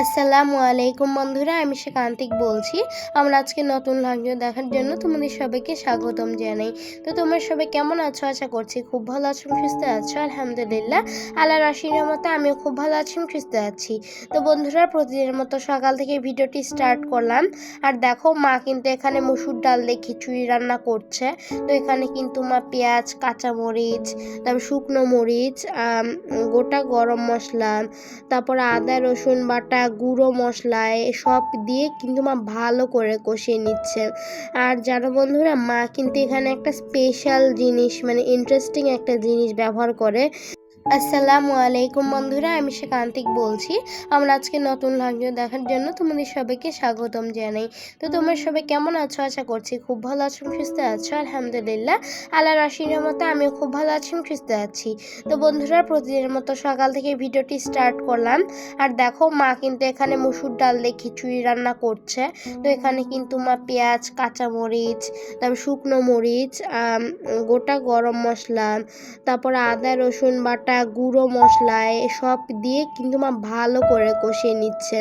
আসসালামু আলাইকুম বন্ধুরা, আমি সেকান্তিক বলছি। আমরা আজকে নতুন ভিডিও দেখার জন্য তোমাদের সবাইকে স্বাগতম জানাই। তো তোমরা সবাই কেমন আছো? আশা করছি খুব ভালো আছো, সুস্থ আছো, আলহামদুলিল্লাহ। আল্লাহর আশীর্বাদের মতো আমিও খুব ভালো আছি, সুস্থ আছি। তো বন্ধুরা, প্রতিদিনের মতো সকাল থেকে ভিডিওটি স্টার্ট করলাম। আর দেখো, মা কিন্তু এখানে মসুর ডাল দিয়ে খিচুড়ি রান্না করছে। তো এখানে কিন্তু মা পেঁয়াজ, কাঁচামরিচ, তারপর শুকনো মরিচ গোটা গরম মশলা, তারপর আদা, রসুন বাটা গুঁড়ো মশলা সব দিয়ে কিন্তু মা ভালো করে কষিয়ে নিচ্ছে। আর জানো বন্ধুরা, মা কিন্তু এখানে একটা স্পেশাল জিনিস মানে ইন্টারেস্টিং একটা জিনিস ব্যবহার করে। আসসালামু আলাইকুম বন্ধুরা, আমি সেকান্তিক বলছি। আমরা আজকে নতুন ভিডিও দেখার জন্য তোমাদের সবাইকে স্বাগতম জানাই। তো তোমরা সবাই কেমন আছো? আশা করছি খুব ভালো আছো, সুস্থ আছো, আলহামদুলিল্লাহ। আল্লাহর আশীর্বাদের মতো আমিও খুব ভালো আছি, সুস্থ আছি। তো বন্ধুরা, প্রতিদিনের মতো সকাল থেকে ভিডিওটি স্টার্ট করলাম। আর দেখো, মা কিন্তু এখানে মসুর ডাল দিয়ে খিচুড়ি রান্না করছে। তো এখানে কিন্তু মা পেঁয়াজ, কাঁচামরিচ, তারপর শুকনো মরিচ গোটা গরম মশলা, তারপর আদা, রসুন বাটা গুঁড়ো মশলা সব দিয়ে কিন্তু মা ভালো করে কষিয়ে নিচ্ছে।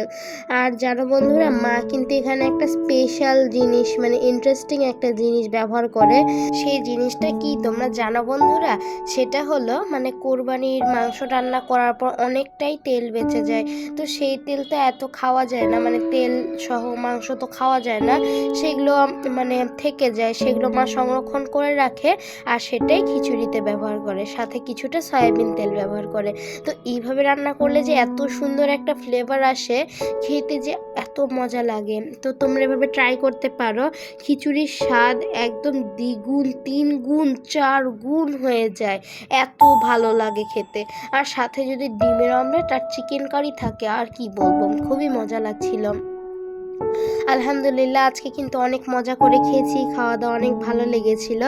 আর জানো বন্ধুরা, মা কিন্তু এখানে একটা স্পেশাল জিনিস মানে ইন্টারেস্টিং একটা জিনিস ব্যবহার করে। সেই জিনিসটা কি তোমরা জানো বন্ধুরা? সেটা হলো মানে কোরবানির মাংস রান্না করার পর অনেকটাই তেল বেঁচে যায়। তো সেই তেল তো এত খাওয়া যায় না মানে তেল সহ মাংস তো খাওয়া যায় না। সেগুলো মানে থেকে যায়, সেগুলো মা সংরক্ষণ করে রাখে। আর সেটাই খিচুড়িতে ব্যবহার করে, সাথে কিছুটা সয়াবিন তেল। ব্যবহার করে। তো এইভাবে রান্না করলে যে এত সুন্দর একটা ফ্লেভার আসে, খেতে যে এত মজা লাগে। তো তোমরা এভাবে ট্রাই করতে পারো। খিচুড়ির স্বাদ একদম দ্বিগুণ তিন গুণ চার গুণ হয়ে যায়। এত ভালো লাগে খেতে। আর সাথে যদি ডিমের অমলেট আর চিকেন কারি থাকে, আর কি বলব? খুবই মজা লাগছিল। আলহামদুলিল্লাহ, আজকে কিন্তু অনেক মজা করে খেয়েছি খাওয়া দাওয়া অনেক ভালো লেগেছিল।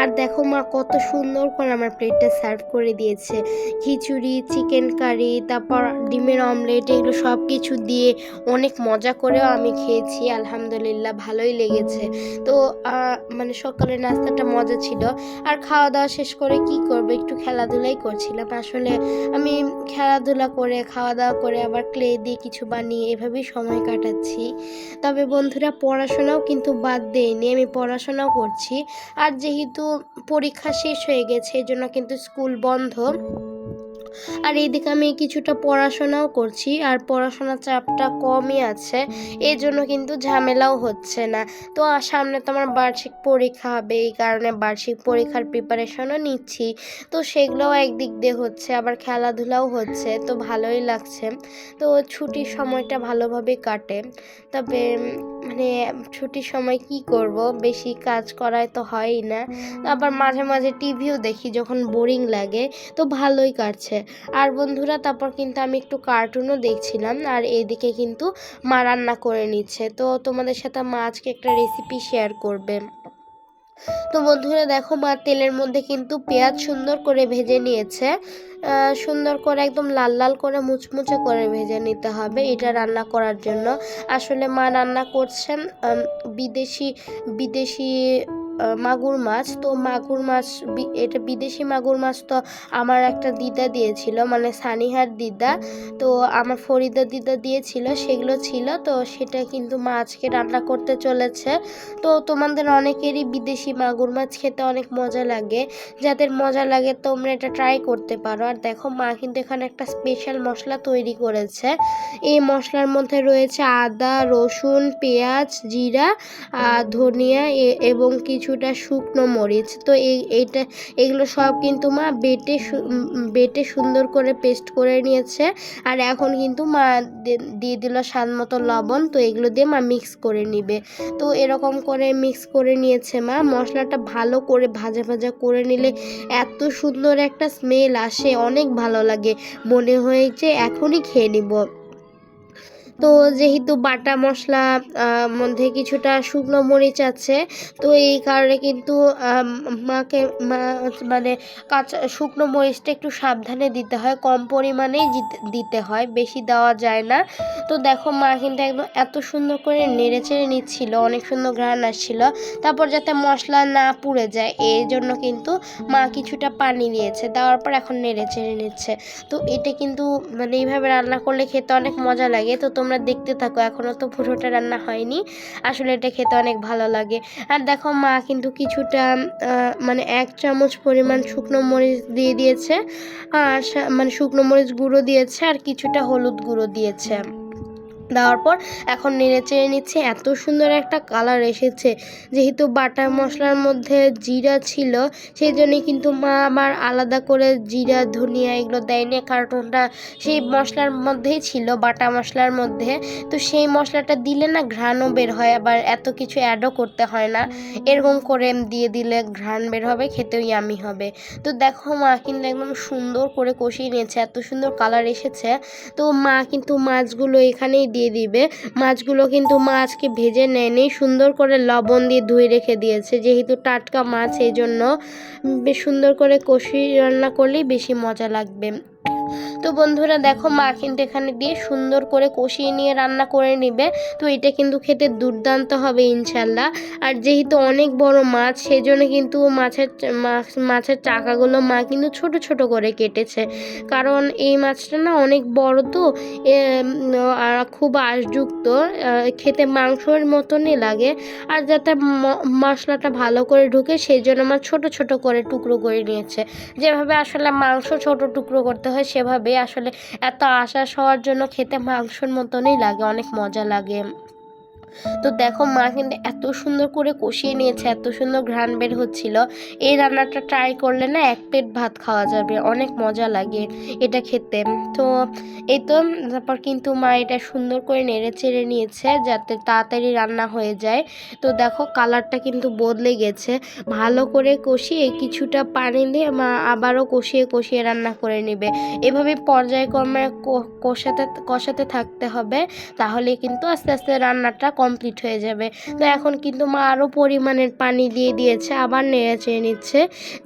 আর দেখো মা, কত সুন্দর করে আমার প্লেটটা সার্ভ করে দিয়েছে। খিচুড়ি, চিকেন কারি, তারপর ডিমের অমলেট, এগুলো সব কিছু দিয়ে অনেক মজা করেও আমি খেয়েছি, আলহামদুলিল্লাহ ভালোই লেগেছে। তো মানে সকালের নাস্তাটা মজা ছিল। আর খাওয়া দাওয়া শেষ করে কি করব, একটু খেলাধুলাই করছিলাম। আসলে আমি খেলাধুলা করে খাওয়া দাওয়া করে, আবার ক্লে দিয়ে কিছু বানিয়ে এভাবেই সময় কাটাচ্ছি। তবে বন্ধুরা পড়াশোনাও কিন্তু বাদ দেয়নি। আমি পড়াশোনাও করছি। আর যেহেতু পরীক্ষা শেষ হয়ে গেছে এই জন্য কিন্তু স্কুল বন্ধ। আর এইদিকে আমি কিছুটা পড়াশোনাও করছি, আর পড়াশোনার চাপটা কমই আছে এই জন্য কিন্তু ঝামেলাও হচ্ছে না। তো সামনে তো আমার বার্ষিক পরীক্ষা হবে, এই কারণে বার্ষিক পরীক্ষার প্রিপারেশনও নিচ্ছি। তো সেগুলোও একদিক দিয়ে হচ্ছে, আবার খেলাধুলাও হচ্ছে, তো ভালোই লাগছে। তো ছুটির সময়টা ভালোভাবে কাটে। তবে মানে ছুটির সময় কি করব, বেশি কাজ করায় তো হয়ই না। আবার মাঝে মাঝে টিভিও দেখি, যখন বোরিং লাগে, তো ভালোই কাটছে। আর বন্ধুরা, তারপর কিন্তু আমি একটু কার্টুনও দেখছিলাম আর এদিকে কিন্তু মা রান্না করে নিচ্ছে। তো তোমাদের সাথে মা আজকে একটা রেসিপি শেয়ার করবে। তো বন্ধুরা, দেখো মা তেলের মধ্যে কিন্তু পেঁয়াজ সুন্দর করে ভেজে নিয়েছে। সুন্দর করে একদম লাল লাল করে মুচমুচে করে ভেজে নিতে হবে এটা রান্না করার জন্য। আসলে মা রান্না করছেন বিদেশি বিদেশি মাগুর মাছ। তো মাগুর মাছ এটা বিদেশি মাগুর মাছ তো আমার একটা দিদা দিয়েছিল মানে সানিহার দিদা। তো আমার ফরিদা দিদা দিয়েছিল, সেগুলো ছিল। তো সেটা কিন্তু মা আজকে রান্না করতে চলেছে। তো তোমাদের অনেকেরই বিদেশি মাগুর মাছ খেতে অনেক মজা লাগে। যাদের মজা লাগে তোমরা এটা ট্রাই করতে পারো। আর দেখো, মা কিন্তু এখানে একটা স্পেশাল মশলা তৈরি করেছে। এই মশলার মধ্যে রয়েছে আদা, রসুন, পেঁয়াজ, জিরা আর ধনিয়া এবং কিছুটা শুকনো মরিচ। তো এই, এইটা, এগুলো সব কিন্তু মা বেটে বেটে সুন্দর করে পেস্ট করে নিয়েছে। আর এখন কিন্তু মা দিয়ে দিল স্বাদ মতো লবণ। তো এগুলো দিয়ে মা মিক্স করে নিবে। তো এরকম করে মিক্স করে নিয়েছে মা। মশলাটা ভালো করে ভাজা ভাজা করে নিলে এত সুন্দর একটা স্মেল আসে। অনেক ভালো লাগে। মনে হয় যে এখনই খেয়ে নিব। তো যেহেতু বাটা মশলা মধ্যে কিছুটা শুকনো মরিচ আছে, তো এই কারণে কিন্তু মাকে মানে কাঁচা, শুকনো মরিচটা একটু সাবধানে দিতে হয়, কম পরিমাণেই দিতে- হয়, বেশি দেওয়া যায় না। তো দেখো মা কিন্তু একদম এত সুন্দর করে নেড়ে চেড়ে নিচ্ছিল, অনেক সুন্দর ঘ্রাণ আসছিল, তারপর যাতে মশলা না পুড়ে যায়, এই জন্য কিন্তু মা কিছুটা পানি নিয়েছে, দেওয়ার পর এখন নেড়ে চেড়ে নিচ্ছে। তো এটা কিন্তু মানে এইভাবে রান্না করলে খেতে অনেক মজা লাগে, তো তোমরা দেখতে থাকো। এখনও তো পুরোটা রান্না হয়নি। আসলে এটা খেতে অনেক ভালো লাগে। আর দেখো মা কিন্তু কিছুটা মানে এক চামচ পরিমাণ শুকনো মরিচ দিয়ে দিয়েছে। আর মানে শুকনো মরিচ গুঁড়ো দিয়েছে আর কিছুটা হলুদ গুঁড়ো দিয়েছে। দেওয়ার পর এখন নেড়ে চেড়ে নিচ্ছে। এত সুন্দর একটা কালার এসেছে। যেহেতু বাটা মশলার মধ্যে জিরা ছিল, সেই জন্যই কিন্তু মা আবার আলাদা করে জিরা, ধনিয়া এগুলো দেয়নি। কার্টুনটা সেই মশলার মধ্যেই ছিল, বাটা মশলার মধ্যে। তো সেই মশলাটা দিলে না ঘ্রাণও বের হয়, আবার এত কিছু অ্যাডও করতে হয় না। এরকম করে দিয়ে দিলে ঘ্রাণ বের হবে, খেতেও ইয়ামি হবে। তো দেখো, মা কিন্তু একদম সুন্দর করে কষিয়ে নিয়েছে। এত সুন্দর কালার এসেছে। তো মা কিন্তু মাছগুলো এখানেই দিয়ে দিবে। মাছগুলো কিন্তু মাছকে ভেজে নেয়নি, সুন্দর করে লবণ দিয়ে ধুয়ে রেখে দিয়েছে, যেহেতু টাটকা মাছ, এই জন্য বেশ সুন্দর করে কষি রান্না করলেই বেশি মজা লাগবে। তো বন্ধুরা দেখো মা কিন্তু এখানে দিয়ে সুন্দর করে কষিয়ে নিয়ে রান্না করে নেবে। তো এটা কিন্তু খেতে দুর্দান্ত হবে ইনশাল্লাহ। আর যেহেতু অনেক বড় মাছ সেই জন্য কিন্তু মাছের মাছ- মাছের চাকাগুলো মা কিন্তু ছোট ছোট করে কেটেছে। কারণ এই মাছটা না অনেক বড় তো খুব আঁশযুক্ত খেতে মাংসের মতনই লাগে। আর যাতে মশলাটা ভালো করে ঢুকে সেই জন্য আমার ছোট ছোট করে টুকরো করে নিয়েছে। যেভাবে আসলে মাংস ছোট টুকরো করতে হয় সেভাবে আসলে এত আশাস হওয়ার জন্য খেতে মাংসর মতনই লাগে অনেক মজা লাগে। তো দেখো মা কিন্তু এত সুন্দর করে কষিয়ে নিয়েছে, এত সুন্দর ঘ্রাণ বের হচ্ছিল। এই রান্নাটা ট্রাই করলে না এক প্লেট ভাত খাওয়া যাবে, অনেক মজা লাগে এটা খেতে। তো এই তো তারপর কিন্তু মা এটা সুন্দর করে নেড়ে চেড়ে নিয়েছে যাতে তাড়াতাড়ি রান্না হয়ে যায়। তো দেখো কালারটা কিন্তু বদলে গেছে। ভালো করে কষিয়ে কিছুটা পানি দিয়ে মা আবারও কষিয়ে কষিয়ে রান্না করে নেবে। এভাবে পর্যায়ক্রমে কষাতে কষাতে থাকতে হবে। তাহলে কিন্তু আস্তে আস্তে রান্নাটা কমপ্লিট হয়ে যাবে। তো এখন কিন্তু মা আরও পরিমাণের পানি দিয়ে দিয়েছে, আবার নেড়ে চেড়ে নিচ্ছে।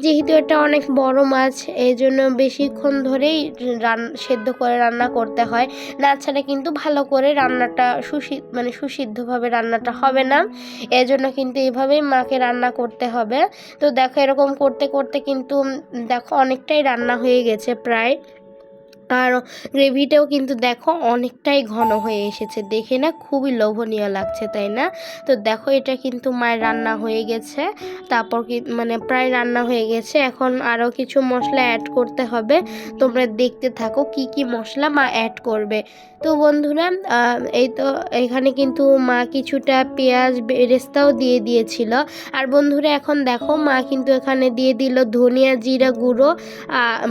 যেহেতু এটা অনেক বড় মাছ, এই জন্য বেশিক্ষণ ধরেই রান, সেদ্ধ করে রান্না করতে হয়। না ছাড়া কিন্তু ভালো করে রান্নাটা সুসি মানে সুসিদ্ধভাবে রান্নাটা হবে না। এজন্য কিন্তু এইভাবেই মাকে রান্না করতে হবে। তো দেখো এরকম করতে করতে কিন্তু দেখো অনেকটাই রান্না হয়ে গেছে প্রায়। আর গ্রেভিটাও কিন্তু দেখো অনেকটাই ঘন হয়ে এসেছে। দেখে না খুবই লোভনীয় লাগছে, তাই না? তো দেখো এটা কিন্তু মায়ের রান্না হয়ে গেছে। তারপর কি মানে প্রায় রান্না হয়ে গেছে। এখন আরও কিছু মশলা অ্যাড করতে হবে। তোমরা দেখতে থাকো কি কি মশলা মা অ্যাড করবে। তো বন্ধুরা এই তো এখানে কিন্তু মা কিছুটা পেঁয়াজ বেরেস্তাও দিয়ে দিয়েছিল। আর বন্ধুরা, এখন দেখো মা কিন্তু এখানে দিয়ে দিল ধনিয়া জিরা গুঁড়ো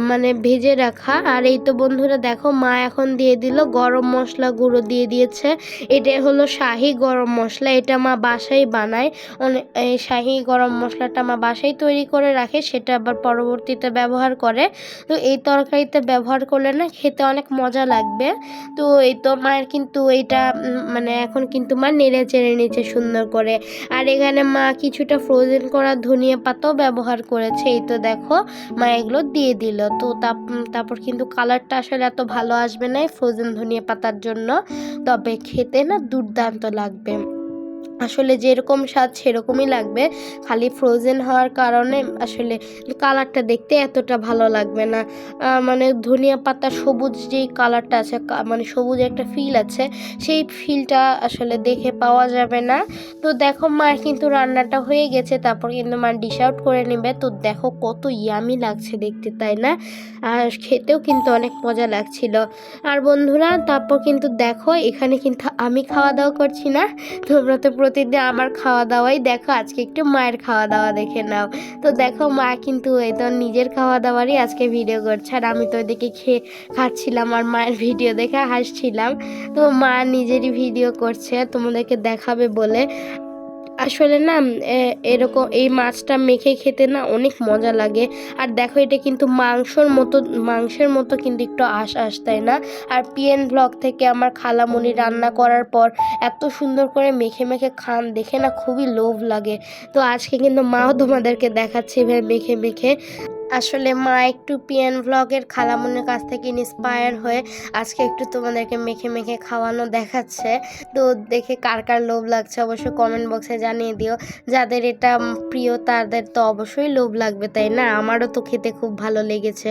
মানে ভেজে রাখা। আর এই তো বন্ধুরা দেখো, মা এখন দিয়ে দিল গরম মশলা গুঁড়ো দিয়ে দিয়েছে। এটা হলো শাহি গরম মশলা, এটা মা বাসায় বানায়। অনে- এই শাহি গরম মশলাটা মা বাসায় তৈরি করে রাখে, সেটা আবার পরবর্তীতে ব্যবহার করে। তো এই তরকারিতে ব্যবহার করলে না খেতে অনেক মজা লাগবে। তো এই তো মায়ের কিন্তু এইটা মানে এখন কিন্তু মা নেড়ে চেড়ে নিচ্ছে সুন্দর করে। আর এখানে মা কিছুটা ফ্রোজেন করা ধনিয়া পাতাও ব্যবহার করেছে। এই তো দেখো, মা এগুলো দিয়ে দিল। তো তারপর কিন্তু কালারটা আসলে এত ভালো আসবে না ফ্রোজেন ধনিয়া পাতার জন্য। তবে খেতে না দুর্দান্ত লাগবে। আসলে যেরকম স্বাদ সেরকমই লাগবে। খালি ফ্রোজেন হওয়ার কারণে আসলে কালারটা দেখতে এতটা ভালো লাগবে না। মানে ধনিয়া পাতা সবুজ যেই কালারটা আছে মানে সবুজ একটা ফিল আছে, সেই ফিলটা আসলে দেখে পাওয়া যাবে না। তো দেখো মার কিন্তু রান্নাটা হয়ে গেছে, তারপর কিন্তু মা ডিশ আউট করে নেবে। তো দেখো কত ইয়ামি লাগছে দেখতে, তাই না? আর খেতেও কিন্তু অনেক মজা লাগছিল। আর বন্ধুরা, তারপর কিন্তু দেখো, এখানে কিন্তু আমি খাওয়া দাওয়া করছি না। তোমরা তো প্রতিদিন আমার খাওয়া দাওয়াই দেখো। আজকে একটু মায়ের খাওয়া দাওয়া দেখে নাও। তো দেখো, মা কিন্তু এই তো নিজের খাওয়া দাওয়ারই আজকে ভিডিও করছে। আর আমি তো ওইদিকে খেয়ে খাচ্ছিলাম আর মায়ের ভিডিও দেখে হাসছিলাম। তো মা নিজেরই ভিডিও করছে। তোমাদেরকে দেখাবে বলে। আসলে না এরকম এই মাছটা মেখে খেতে না অনেক মজা লাগে। আর দেখো এটা কিন্তু মাংসর মতো, মাংসের মতো কিন্তু একটু আশ আস তাই না? আর পিএন ব্লক থেকে আমার খালামণি রান্না করার পর এত সুন্দর করে মেখে মেখে খান, দেখে না খুবই লোভ লাগে। তো আজকে কিন্তু মাও তোমাদেরকে দেখাচ্ছে এভাবে মেখে মেখে। আসলে মা একটু পিএন ভ্লগের খালামুনের কাছ থেকে ইন্সপায়ার হয়ে আজকে একটু তোমাদেরকে মেখে মেখে খাওয়ানো দেখাচ্ছে। তো দেখে কার কার লোভ লাগছে অবশ্যই কমেন্ট বক্সে জানিয়ে দিও। যাদের এটা প্রিয়, তাদের তো অবশ্যই লোভ লাগবে, তাই না? আমারও তো খেতে খুব ভালো লেগেছে।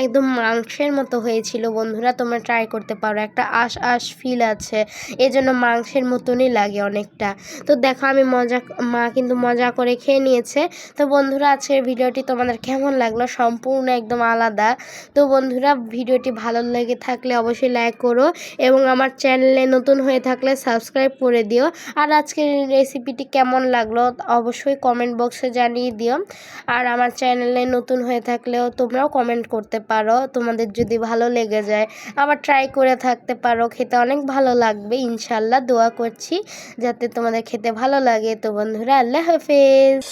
একদম মাংসের মতো হয়েছিল বন্ধুরা, তোমরা ট্রাই করতে পারো। একটা আশ আশ ফিল আছে, এজন্য মাংসের মতনই লাগে অনেকটা। তো দেখো, আমি মজা, মা কিন্তু মজা করে খেয়ে নিয়েছে। তো বন্ধুরা, আজকের ভিডিওটি তোমাদের কেমন লাগল সম্পূর্ণ একদম আলাদা। তো বন্ধুরা, ভিডিওটি ভালো লেগে থাকলে অবশ্যই লাইক করো এবং আমার চ্যানেলে নতুন হয়ে থাকলে সাবস্ক্রাইব করে দিও। আর আজকের রেসিপিটি কেমন লাগল অবশ্যই কমেন্ট বক্সে জানিয়ে দিও। আর আমার চ্যানেলে নতুন হয়ে থাকলেও তোমরাও কমেন্ট করতে পারো। তোমাদের যদি ভালো লেগে যায়, আবার ট্রাই করে থাকতে পারো, খেতে অনেক ভালো লাগবে। ইনশাল্লাহ দোয়া করছি যাতে তোমাদের খেতে ভালো লাগে। তো বন্ধুরা, আল্লাহ হাফেজ।